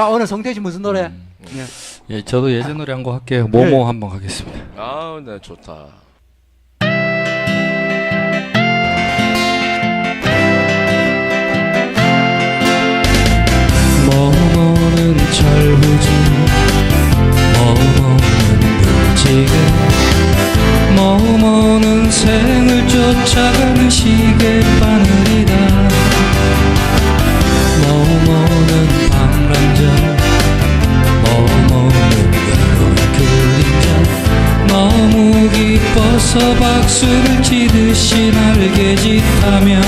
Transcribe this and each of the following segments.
자 오늘 성태 씨 무슨 노래? 음. 예. 예, 저도 예전 노래 한 곡 할게요. 모모 네. 한번 가겠습니다. 아, 네, 좋다. 모모는 철부지 모모는 무지개 모모는 생을 쫓아가는 시계 기뻐서 박수를 치듯이 날개 짓하며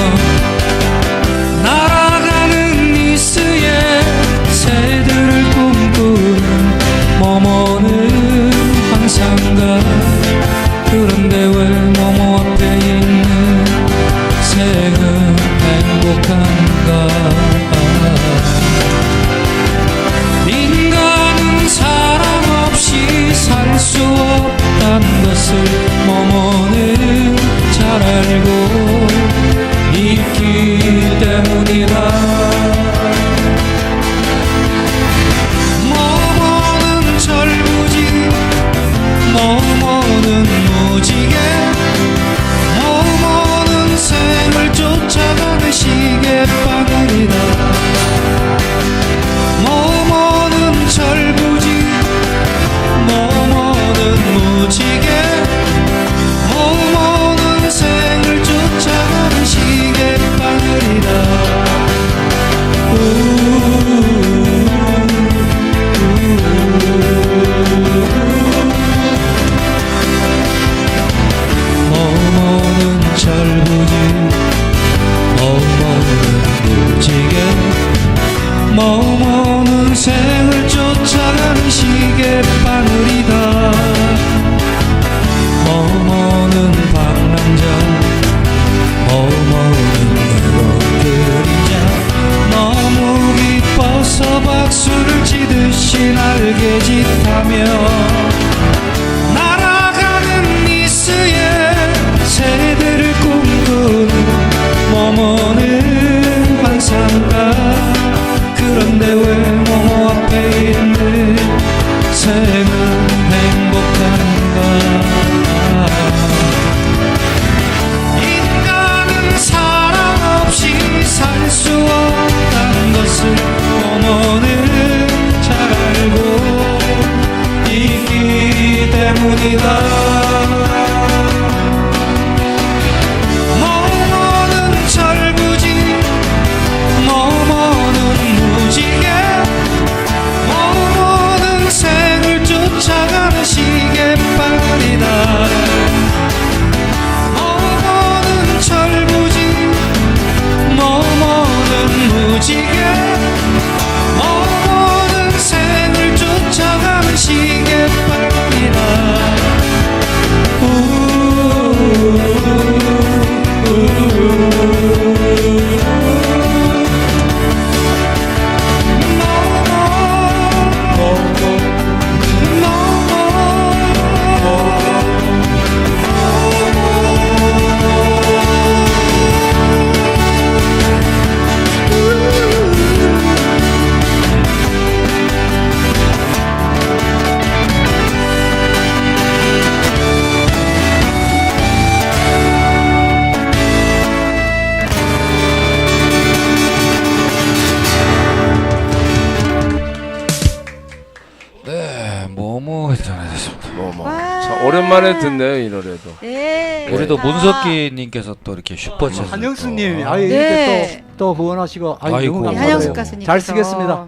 날아가는 미스의 새들을 꿈꾸는 모모는 항상 가. 그런데 왜 모모 앞에 있는 새는 행복한가 잘 생을 쫓아가는 시계 바늘이다. 모모는 방랑자 외로운 그림자 너무 기뻐서 박수를 치듯이 날개 짓하며 행복한가 인간은 사랑 없이 살 수 없다는 것을 모모는 잘 알고 있기 때문이다 네, 오랜만에 듣네요, 이 노래도. 네. 우리도 자, 문석기님께서 또 이렇게 슈퍼챗 한영수님, 또. 아유 네. 이렇게 또, 또 후원하시고, 아유 아이고. 감사해요. 한영숙 가수님. 잘 쓰겠습니다.